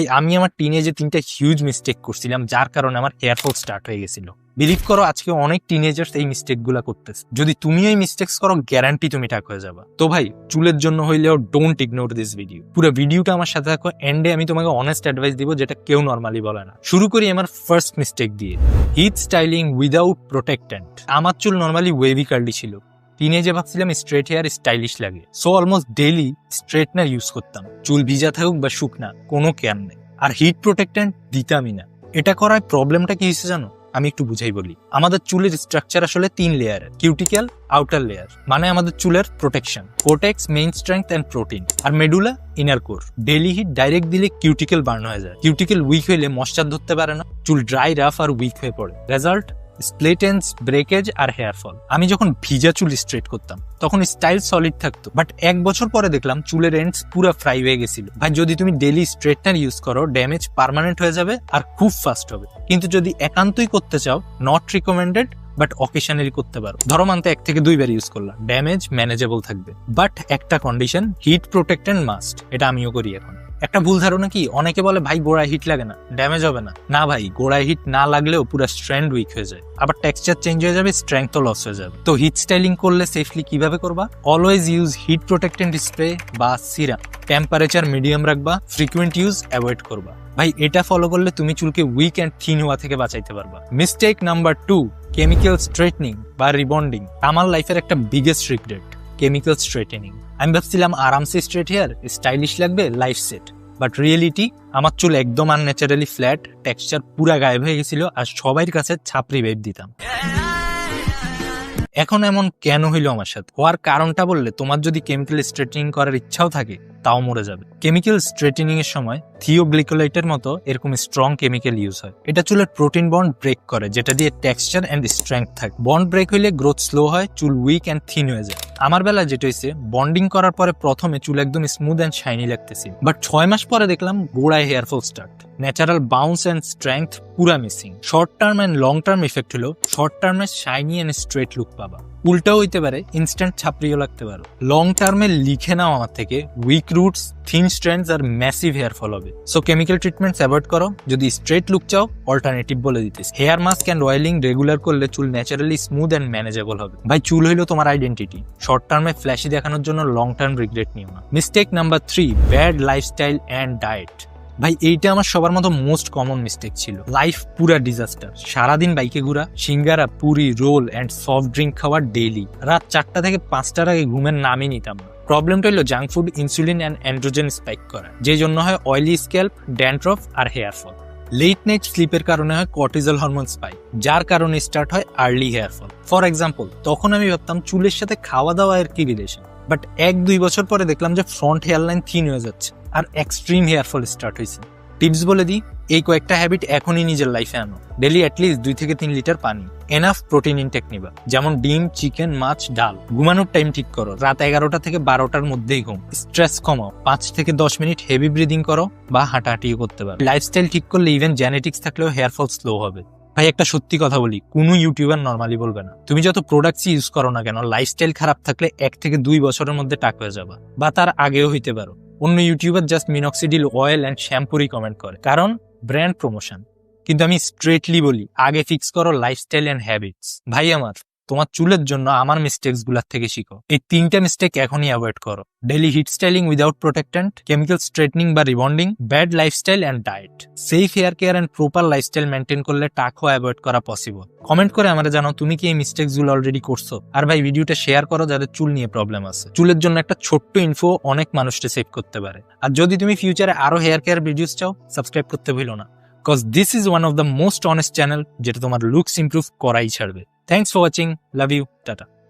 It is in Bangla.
এই আমি আমার টিনেজে তিনটা হিউজ মিস্টেক করছিলাম, যার কারণে আমার হেয়ার স্টার্ট হয়ে গেছিল। বিলিভ করো, আজকে অনেক টিনেজার্স এই মিস্টেকগুলা করতেছে। যদি তুমিও এই মিস্টেক্স করো গ্যারান্টি তুমি টাক হয়ে যাবা। তো ভাই, চুলের জন্য হইলেও ডোন্ট ইগনোর দিস ভিডিও পুরো ভিডিওটা আমার সাথে থাকো এন্ডে আমি তোমাকে অনেস্ট অ্যাডভাইস দিব, যেটা কেউ নর্মালি বলে না। শুরু করি আমার ফার্স্ট মিস্টেক দিয়ে। হিট স্টাইলিং উইদাউট প্রোটেক্টেন্ট আমার চুল নর্মালি ওয়েভি কার্লি ছিল। টিনেজে ভাবছিলাম স্ট্রেট হেয়ার স্টাইলিশ লাগে। So almost daily straightener use করতাম। চুল ভিজা থাকুক বা শুকনা, কোনো কেয়ার নেই। আর হিট প্রোটেক্টেন্ট দিতামই না। এটা করার প্রবলেমটা কি হয়েছে জানো? আমি একটু বুঝাই বলি। আমাদের চুলের স্ট্রাকচার আসলে তিন লেয়ারের কিউটিক্যাল আউটার লেয়ার মানে আমাদের চুলের protection cortex main strength and protein R medulla inner core daily heat direct দিলে কিউটিক্যাল বার্ন হয়ে যায়। কিউটিক্যাল উইক হইলে মশ্চার ধরতে পারে না। চুল ড্রাই রাফ আর উইক হয়ে পড়ে। রেজাল্ট স্প্লেটেন্স ব্রেকেজ আর হেয়ার ফল আমি যখন ভিজা চুল স্ট্রেট করতাম, তখন স্টাইল সলিড থাকতো। বাট এক বছর পরে দেখলাম চুলের এন্ডস পুরো ফ্রাই হয়ে গেছিল। ভাই, যদি তুমি ডেলি স্ট্রেটনার ইউজ করো ড্যামেজ পার্মানেন্ট হয়ে যাবে আর খুব ফাস্ট হবে। কিন্তু যদি একান্তই করতে চাও নট রিকমেন্ডেড বাট অকেশনালি করতে পারো। ধরো মানতে এক থেকে দুইবার ইউজ করলাম। ড্যামেজ ম্যানেজেবল থাকবে। বাট একটা কন্ডিশন হিট প্রোটেক্টেন্ট মাস্ট এটা আমিও করি এখন। একটা ভুল ধারণা কি? অনেকে বলে, ভাই, গোড়ায় হিট লাগে না ড্যামেজ হবে না। না ভাই, গোড়ায় হিট না লাগলেও পুরো স্ট্রেন্ড উইক হয়ে যায়। আবার টেক্সচার চেঞ্জ হয়ে যাবে স্ট্রেংথও লস হয়ে যাবে। তো হিট স্টাইলিং করলে সেফলি কীভাবে করবা? Always use heat protectant spray বা সিরাম টেম্পারেচার মিডিয়াম রাখবা ফ্রিকুয়েন্ট ইউজ অ্যাভয়েড করবা। ভাই, এটা ফলো করলে তুমি চুলকে উইক অ্যান্ড থিন হওয়া থেকে বাঁচাইতে পারবা। Mistake number two chemical straightening বা রিবন্ডিং আমার লাইফের একটা বিগেস্ট রিগ্রেট কেমিক্যাল স্ট্রেটেনিং আমি ভাবছিলাম আরামসে স্ট্রেট হেয়ার স্টাইলিশ লাগবে লাইফ সেট বাট রিয়েলিটি আমার চুল একদম আনন্যাচারালি ফ্ল্যাট টেক্সচার পুরা গায়েব হয়ে গেছিল আর সবাই কাছে ছাপড়ি বেব দিতাম। এখন এমন কেন হইল আমার সাথে? হওয়ার কারণটা বললে তোমার যদি কেমিক্যাল স্ট্রেটেনিং করার ইচ্ছাও থাকে তাও মরে যাবে। কেমিক্যাল স্ট্রেটনিং এর সময় থিওগ্লিকোলাইটের মতো এরকম স্ট্রং কেমিক্যাল ইউজ হয়। এটা চুলের প্রোটিন বন্ড ব্রেক করে, যেটা দিয়ে টেক্সচার অ্যান্ড স্ট্রেংথ থাকে। বন্ড ব্রেক হইলে গ্রোথ স্লো হয়, চুল উইক অ্যান্ড থিন হয়ে যায়। আমার বেলা যেটা হয়েছে বন্ডিং করার পরে প্রথমে চুল একদম স্মুথ অ্যান্ড শাইনি লাগতেছে। বাট ছয় মাস পরে দেখলাম গোড়ায় hair fall start natural bounce and strength পুরা missing short term and long term effect হলো শর্ট টার্মে শাইনি অ্যান্ড স্ট্রেট লুক পাবা। উল্টাও হইতে পারে ইনস্ট্যান্ট ছাপড়িও লাগতে পারো। লং টার্মে লিখে নাও আমার থেকে উইক রুটস থিন স্ট্রেন্ডস আর ম্যাসিভ হেয়ার ফল হবে। সো কেমিক্যাল ট্রিটমেন্টস অ্যাভয়েড করো। যদি স্ট্রেট লুক চাও অল্টারনেটিভ বলে দিতেছি। Hair mask and oiling regular করলে চুল ন্যাচারালি স্মুথ অ্যান্ড ম্যানেজেবল হবে। ভাই, চুল হইল তোমার আইডেন্টিটি শর্ট টার্মে ফ্ল্যাশি দেখানোর জন্য লং টার্ম রিগ্রেট নিও না। Mistake number three bad lifestyle and diet ভাই, এইটা আমার সবার মতো মোস্ট কমন মিস্টেক ছিল। লাইফ পুরা ডিজাস্টার সারাদিন বাইকে ঘোরা, singara, puri, roll and soft drink খাওয়া ডেইলি রাত চারটা থেকে পাঁচটার আগে ঘুমের নামই নিতাম না। প্রবলেমটা হলো junk food insulin and androgen spike করা। যে জন্য হয় অয়েলি স্ক্যাল্প ড্যান্ড্রফ আর হেয়ার ফল লেট নাইট স্লিপের কারণে হয় কর্টিজল হরমোন স্পাইক যার কারণে স্টার্ট হয় early hair fall for example তখন আমি ভাবতাম চুলের সাথে খাওয়া দাওয়া এর কি রিলেশন বাট এক দুই বছর পরে দেখলাম যে ফ্রন্ট হেয়ার লাইন থিন হয়ে যাচ্ছে। আর এক্সট্রিম হেয়ার ফল স্টার্ট হয়েছে। টিপস বলে দিই, এই কয়েকটা হ্যাবিট এখনই নিজের লাইফে আনো। ডেলি অ্যাটলিস্ট দুই থেকে তিন লিটার পানি। এনাফ প্রোটিন ইনটেক নিবা। যেমন ডিম চিকেন মাছ, ডাল। ঘুমানোর টাইম ঠিক করো। রাত এগারোটা থেকে বারোটার মধ্যেই ঘুম। স্ট্রেস কমাও। পাঁচ থেকে দশ মিনিট হেভি ব্রিদিং করো বা হাঁটাহাঁটিও করতে পারো। লাইফস্টাইল ঠিক করলে ইভেন জেনেটিক্স থাকলেও হেয়ার ফল স্লো হবে। ভাই, একটা সত্যি কথা বলি, কোনো ইউটিউবার নর্মালি বলবে না। তুমি যত প্রোডাক্টস ইউজ করো না কেন লাইফস্টাইল খারাপ থাকলে এক থেকে দুই বছরের মধ্যে টাক হয়ে যাবা। বা তার আগেও হইতে পারো। অন্য YouTuber just minoxidil oil and শ্যাম্পুরই comment করে। কারণ ব্র্যান্ড প্রমোশন কিন্তু আমি স্ট্রেটলি বলি, আগে ফিক্স করো লাইফস্টাইল অ্যান্ড হ্যাবিটস ভাই আমার তোমার চুলের জন্য আমার মিস্টেক্সগুলার থেকে শিখো। এই তিনটা মিস্টেক এখনই অ্যাভয়েড করো। Daily heat styling without protectant chemical straightening বা rebonding bad lifestyle and diet safe hair care and proper lifestyle maintain করলে টাকও অ্যাভয়েড করা পসিবল কমেন্ট করে আমরা জানো তুমি কি এই মিস্টেক্সগুলো অলরেডি করছ? আর ভাই, ভিডিওটা শেয়ার করো, যাদের চুল নিয়ে প্রবলেম আছে। চুলের জন্য একটা ছোট্ট ইনফো অনেক মানুষকে সেভ করতে পারে। আর যদি তুমি ফিউচারে আরও হেয়ার কেয়ার ভিডিওস চাও সাবস্ক্রাইব করতে ভুলো না। Cause this is one of the most honest channel যেটা তোমার লুকস ইমপ্রুভ করাই ছাড়বে। Thanks for watching. Love you. Tata.